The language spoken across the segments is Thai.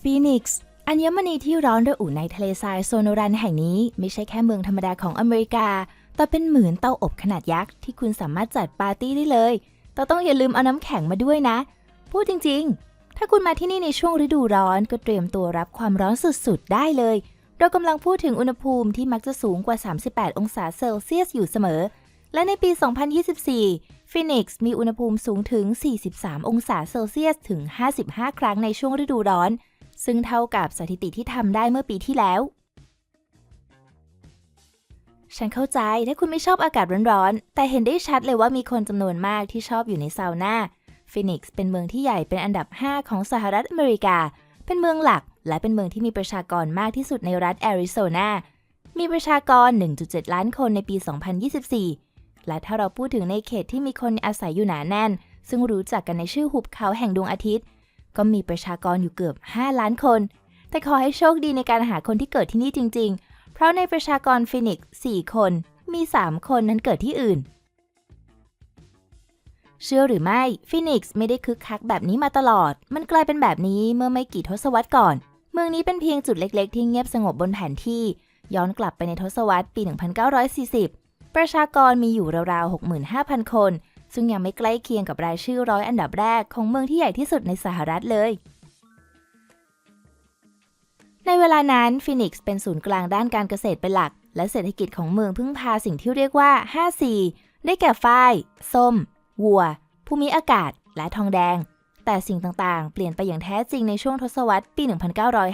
ฟีนิกซ์อัญมณีที่ร้อนระอุในทะเลทรายโซโนรันแห่งนี้ ไม่ใช่แค่เมืองธรรมดาของอเมริกา แต่เป็นเหมือนเตาอบขนาดยักษ์ที่คุณสามารถจัดปาร์ตี้ได้เลย แต่ต้องอย่าลืมเอาน้ำแข็งมาด้วยนะ พูดจริง ๆ ถ้าคุณมาที่นี่ในช่วงฤดูร้อนก็เตรียมตัวรับความร้อนสุดๆ ได้เลย เรากำลังพูดถึงอุณหภูมิที่มักจะสูงกว่า 38 องศาเซลเซียสอยู่เสมอ และในปี 2024ฟินิกซ์มีอุณหภูมิสูงถึง 43 องศาเซลเซียสถึง 55 ครั้งในช่วงฤดูร้อน ซึ่งเท่ากับสถิติที่ทำได้เมื่อปีที่แล้ว ฉันเข้าใจถ้าคุณไม่ชอบอากาศร้อนๆ แต่เห็นได้ชัดเลยว่ามีคนจำนวนมากที่ชอบอยู่ในซาวน่าฟินิกซ์เป็นเมืองที่ใหญ่เป็นอันดับ 5 ของสหรัฐอเมริกา เป็นเมืองหลัก และเป็นเมืองที่มีประชากรมากที่สุดในรัฐแอริโซนามีประชากร 1.7 ล้านคนในปี 2024 และถ้าเราพูดถึงในเขตที่มีคนอาศัยอยู่หนาแน่น ซึ่งรู้จักกันในชื่อหุบเขาแห่งดวงอาทิตย์ ก็มีประชากรอยู่เกือบ 5 ล้านคน แต่ขอให้โชคดีในการหาคนที่เกิดที่นี่จริง ๆ เพราะในประชากรฟินิกซ์4คน มี 3 คนนั้นเกิดที่อื่น เชื่อหรือไม่ฟินิกซ์ไม่ได้คึกคักแบบนี้มาตลอด มันกลายเป็นแบบนี้เมื่อไม่กี่ทศวรรษก่อน เมืองนี้เป็นเพียงจุดเล็ก ๆ ที่เงียบสงบบนแผนที่ ย้อนกลับไปในทศวรรษปี 1940 ประชากรมีอยู่ราวๆ 65,000 คน ซึ่งยังไม่ใกล้เคียงกับรายชื่อร้อยอันดับแรกของเมืองที่ใหญ่ที่สุดในสหรัฐเลย ในเวลานั้นฟินิกซ์เป็นศูนย์กลางด้านการเกษตรเป็นหลัก และเศรษฐกิจของเมืองพึ่งพาสิ่งที่เรียกว่า 5C ได้แก่ฝ้าย ส้ม วัว ภูมิอากาศ และทองแดง แต่สิ่งต่างๆ เปลี่ยนไปอย่างแท้จริงในช่วงทศวรรษปี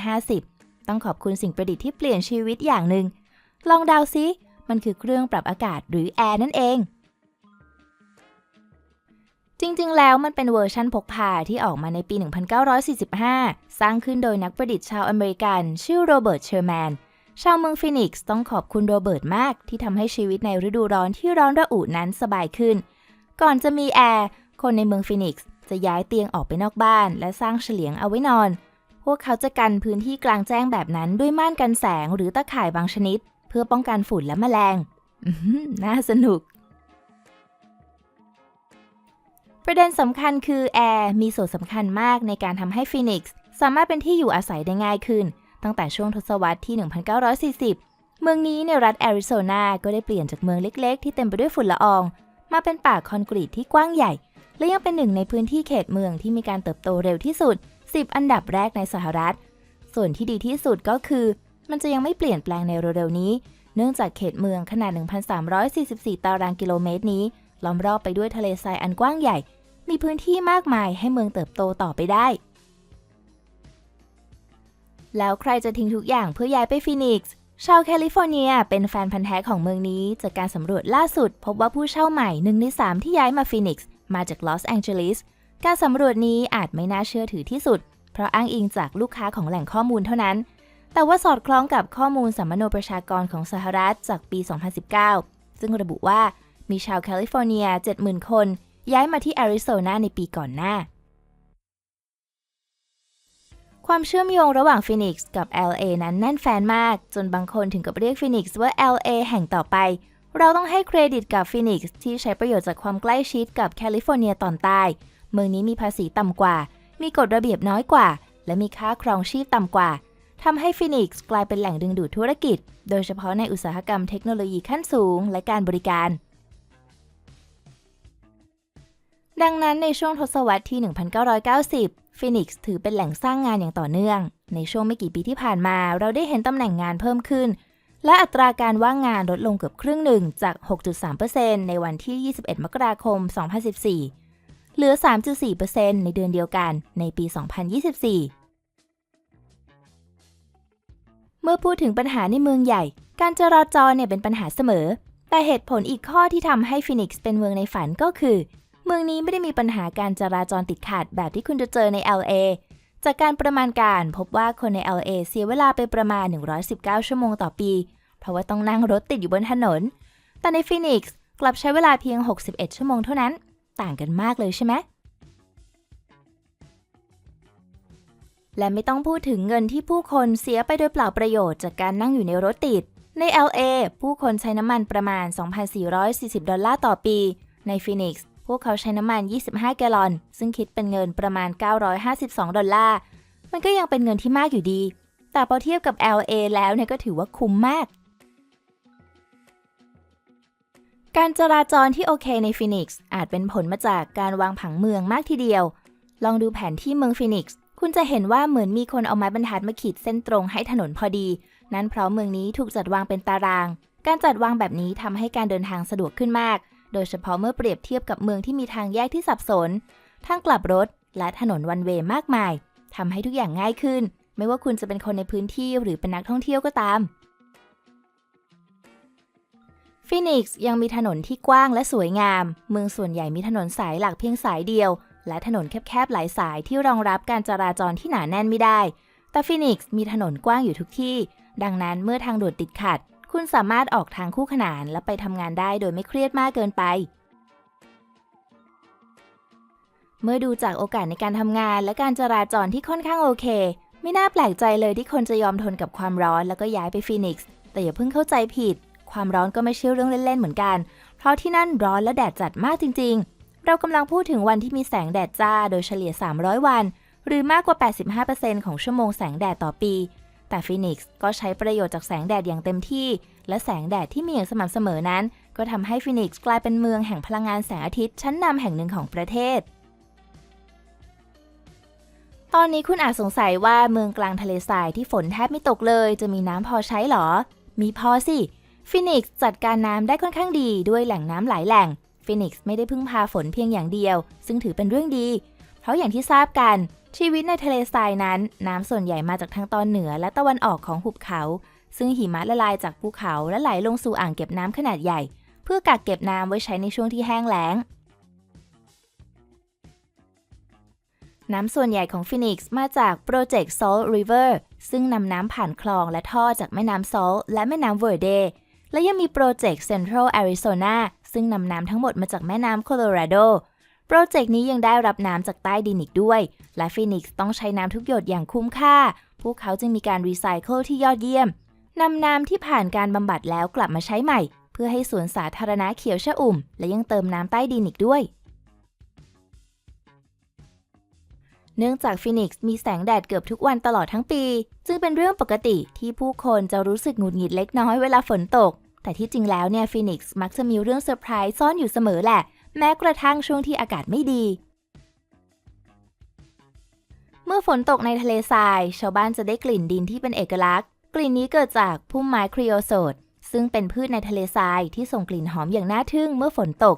1950 ต้องขอบคุณสิ่งประดิษฐ์ที่เปลี่ยนชีวิตอย่างหนึ่ง ลองเดาซิ มันคือเครื่องปรับอากาศหรือแอร์นั่นเอง จริงๆ แล้วมันเป็นเวอร์ชันพกพาที่ออกมาในปี 1945 สร้างขึ้นโดยนักประดิษฐ์ชาวอเมริกัน ชื่อโรเบิร์ต เชอร์แมน ชาวเมืองฟินิกซ์ต้องขอบคุณโรเบิร์ตมาก ที่ทำให้ชีวิตในฤดูร้อนที่ร้อนระอุนั้นสบายขึ้น ก่อนจะมีแอร์ คนในเมืองฟินิกซ์จะย้ายเตียงออกไปนอกบ้าน และสร้างเฉลียงเอาไว้นอน พวกเขาจะกันพื้นที่กลางแจ้งแบบนั้นด้วยม่านกันแสงหรือตะข่ายบางชนิด เพื่อป้องกันฝุ่นและแมลงน่าสนุก ประเด็นสำคัญคือแอร์มีส่วนสำคัญมากในการทำให้ฟินิกซ์สามารถเป็นที่อยู่อาศัยได้ง่ายขึ้น ตั้งแต่ช่วงทศวรรษที่ 1940 เมืองนี้ในรัฐแอริโซนา ก็ได้เปลี่ยนจากเมืองเล็ก ๆ ที่เต็มไปด้วยฝุ่นละออง มาเป็นป่าคอนกรีตที่กว้างใหญ่ และยังเป็นหนึ่งในพื้นที่เขตเมืองที่มีการเติบโตเร็วที่สุด 10 อันดับแรกในสหรัฐ ส่วนที่ดีที่สุดก็คือ มันจะยังไม่เปลี่ยนแปลงในเร็วๆนี้ เนื่องจากเขตเมืองขนาด 1,344 ตารางกิโลเมตรนี้ ล้อมรอบไปด้วยทะเลทรายอันกว้างใหญ่ มีพื้นที่มากมายให้เมืองเติบโตต่อไปได้ แล้วใครจะทิ้งทุกอย่างเพื่อย้ายไปฟินิกซ์ชาวแคลิฟอร์เนีย เป็นแฟนพันธ์แท้ของเมืองนี้ จากการสำรวจล่าสุด พบว่าผู้เช่าใหม่หนึ่งในสามที่ย้ายมาฟินิกซ์มาจากลอสแองเจลิสการสำรวจนี้อาจไม่น่าเชื่อถือที่สุด เพราะอ้างอิงจากลูกค้าของแหล่งข้อมูลเท่านั้น แต่ว่าสอดคล้องกับข้อมูลสัมมโนประชากรของสหรัฐจากปี 2019 ซึ่งระบุว่า มีชาวแคลิฟอร์เนีย 70,000 คน ย้ายมาที่แอริโซนาในปีก่อนหน้า ความเชื่อมโยงระหว่างฟินิกซ์กับ LA นั้นแน่นแฟนมาก จนบางคนถึงกับเรียกฟินิกซ์ว่า LA แห่งต่อไป เราต้องให้เครดิตกับฟินิกซ์ที่ใช้ประโยชน์จากความใกล้ชิดกับแคลิฟอร์เนียตอนใต้ เมืองนี้มีภาษีต่ำกว่า มีกฎระเบียบน้อยกว่า และมีค่าครองชีพต่ำกว่าทำให้ฟินิกซ์กลายเป็นแหล่งดึงดูดธุรกิจ โดยเฉพาะในอุตสาหกรรมเทคโนโลยีขั้นสูงและการบริการ ดังนั้นในช่วงทศวรรษที่ 1990 ฟินิกซ์ถือเป็นแหล่งสร้างงานอย่างต่อเนื่อง ในช่วงไม่กี่ปีที่ผ่านมา เราได้เห็นตำแหน่งงานเพิ่มขึ้น และอัตราการว่างงานลดลงเกือบครึ่งหนึ่งจาก 6.3%ในวันที่ 21 มกราคม 2014 เหลือ 3.4%ในเดือนเดียวกันในปี 2024เมื่อพูดถึงปัญหาในเมืองใหญ่ การจราจรเนี่ยเป็นปัญหาเสมอ แต่เหตุผลอีกข้อที่ทำให้ฟินิกซ์เป็นเมืองในฝันก็คือ เมืองนี้ไม่ได้มีปัญหาการจราจรติดขัดแบบที่คุณจะเจอใน LA จากการประมาณการพบว่าคนใน LA เสียเวลาไปประมาณ 119 ชั่วโมงต่อปี เพราะว่าต้องนั่งรถติดอยู่บนถนน แต่ในฟินิกซ์กลับใช้เวลาเพียง 61 ชั่วโมงเท่านั้น ต่างกันมากเลยใช่ไหมและไม่ต้องพูดถึงเงินที่ผู้คนเสียไปโดยเปล่าประโยชน์จากการนั่งอยู่ในรถติด ใน LA ผู้คนใช้น้ำมันประมาณ 2,440 ดอลลาร์ต่อปี ในฟินิกซ์ พวกเขาใช้น้ำมัน 25 แกลลอน ซึ่งคิดเป็นเงินประมาณ 952 ดอลลาร์ มันก็ยังเป็นเงินที่มากอยู่ดี แต่พอเทียบกับ LA แล้วเนี่ยก็ถือว่าคุ้มมาก การจราจรที่โอเคในฟินิกซ์อาจเป็นผลมาจากการวางผังเมืองมากทีเดียว ลองดูแผนที่เมืองฟินิกซ์คุณจะเห็นว่าเหมือนมีคนเอาไม้บรรทัดมาขีดเส้นตรงให้ถนนพอดี นั่นเพราะเมืองนี้ถูกจัดวางเป็นตาราง การจัดวางแบบนี้ทำให้การเดินทางสะดวกขึ้นมาก โดยเฉพาะเมื่อเปรียบเทียบกับเมืองที่มีทางแยกที่สับสน ทางกลับรถ และถนนวันเวย์มากมายทำให้ทุกอย่างง่ายขึ้น ไม่ว่าคุณจะเป็นคนในพื้นที่หรือเป็นนักท่องเที่ยวก็ตามฟินิกซ์ยังมีถนนที่กว้างและสวยงาม เมืองส่วนใหญ่มีถนนสายหลักเพียงสายเดียว และถนนแคบๆหลายสายที่รองรับการจราจรที่หนาแน่นไม่ได้ แต่ฟินิกซ์มีถนนกว้างอยู่ทุกที่ ดังนั้นเมื่อทางด่วนติดขัด คุณสามารถออกทางคู่ขนานและไปทำงานได้โดยไม่เครียดมากเกินไป เมื่อดูจากโอกาสในการทำงานและการจราจรที่ค่อนข้างโอเค ไม่น่าแปลกใจเลยที่คนจะยอมทนกับความร้อนแล้วก็ย้ายไปฟีนิกซ์แต่อย่าเพิ่งเข้าใจผิด ความร้อนก็ไม่ใช่เรื่องเล่นๆเหมือนกัน เพราะที่นั่นร้อนและแดดจัดมากจริง ๆ เรากำลังพูดถึงวันที่มีแสงแดดจ้าโดยเฉลี่ย 300 วัน หรือมากกว่า 85%ของชั่วโมงแสงแดดต่อปี แต่ฟีนิกซ์ก็ใช้ประโยชน์จากแสงแดดอย่างเต็มที่ และแสงแดดที่มีอย่างสม่ำเสมอนั้น ก็ทำให้ฟีนิกซ์กลายเป็นเมืองแห่งพลังงานแสงอาทิตย์ชั้นนำแห่งหนึ่งของประเทศ ตอนนี้คุณอาจสงสัยว่าเมืองกลางทะเลทรายที่ฝนแทบไม่ตกเลย จะมีน้ำพอใช้หรอ มีพอสิฟินิกซ์จัดการน้ำได้ค่อนข้างดีด้วยแหล่งน้ำหลายแหล่งฟินิกซ์ไม่ได้พึ่งพาฝนเพียงอย่างเดียว ซึ่งถือเป็นเรื่องดี เพราะอย่างที่ทราบกัน ชีวิตในทะเลทรายนั้น น้ำส่วนใหญ่มาจากทางตอนเหนือและตะวันออกของหุบเขา ซึ่งหิมะละลายจากภูเขาและไหลลงสู่อ่างเก็บน้ำขนาดใหญ่ เพื่อกักเก็บน้ำไว้ใช้ในช่วงที่แห้งแล้ง น้ำส่วนใหญ่ของฟินิกซ์มาจากโปรเจกต์ Salt River ซึ่งนำน้ำผ่านคลองและท่อจากแม่น้ำ Salt และแม่น้ำเวอร์เดและยังมีโปรเจกต์ Central Arizona ซึ่งนำน้ำทั้งหมดมาจากแม่น้ำโคโลราโด โปรเจกต์นี้ยังได้รับน้ำจากใต้ดินอีกด้วย และฟินิกซ์ต้องใช้น้ำทุกหยดอย่างคุ้มค่า พวกเขาจึงมีการรีไซเคิลที่ยอดเยี่ยมนำน้ำที่ผ่านการบำบัดแล้วกลับมาใช้ใหม่ เพื่อให้สวนสาธารณะเขียวชอุ่ม และยังเติมน้ำใต้ดินอีกด้วย เนื่องจากฟินิกซ์มีแสงแดดเกือบทุกวันตลอดทั้งปี จึงเป็นเรื่องปกติที่ผู้คนจะรู้สึกหงุดหงิดเล็กน้อยเวลาฝนตก แต่ที่จริงแล้วเนี่ยฟินิกซ์มักจะมีเรื่องเซอร์ไพรส์ซ่อนอยู่เสมอแหละ แม้กระทั่งช่วงที่อากาศไม่ดี เมื่อฝนตกในทะเลทราย ชาวบ้านจะได้กลิ่นดินที่เป็นเอกลักษณ์ กลิ่นนี้เกิดจากพุ่มไม้ครีโอโซดซึ่งเป็นพืชในทะเลทรายที่ส่งกลิ่นหอมอย่างน่าทึ่งเมื่อฝนตก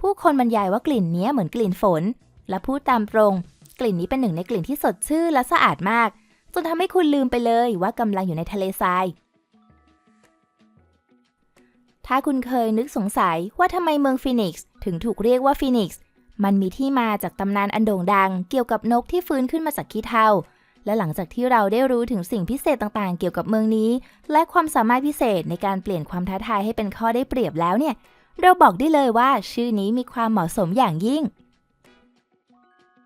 ผู้คนบรรยายว่ากลิ่นนี้เหมือนกลิ่นฝน และพูดตามตรง กลิ่นนี้เป็นหนึ่งในกลิ่นที่สดชื่นและสะอาดมาก จนทำให้คุณลืมไปเลยว่ากำลังอยู่ในทะเลทราย ถ้าคุณเคยนึกสงสัยว่าทำไมเมืองฟีนิกซ์ถึงถูกเรียกว่าฟีนิกซ์มันมีที่มาจากตำนานอันโด่งดัง เกี่ยวกับนกที่ฟื้นขึ้นมาจากขี้เถ้าและหลังจากที่เราได้รู้ถึงสิ่งพิเศษต่างๆ เกี่ยวกับเมืองนี้ และความสามารถพิเศษในการเปลี่ยนความท้าทายให้เป็นข้อได้เปรียบแล้วเนี่ย เราบอกได้เลยว่าชื่อนี้มีความเหมาะสมอย่างยิ่ง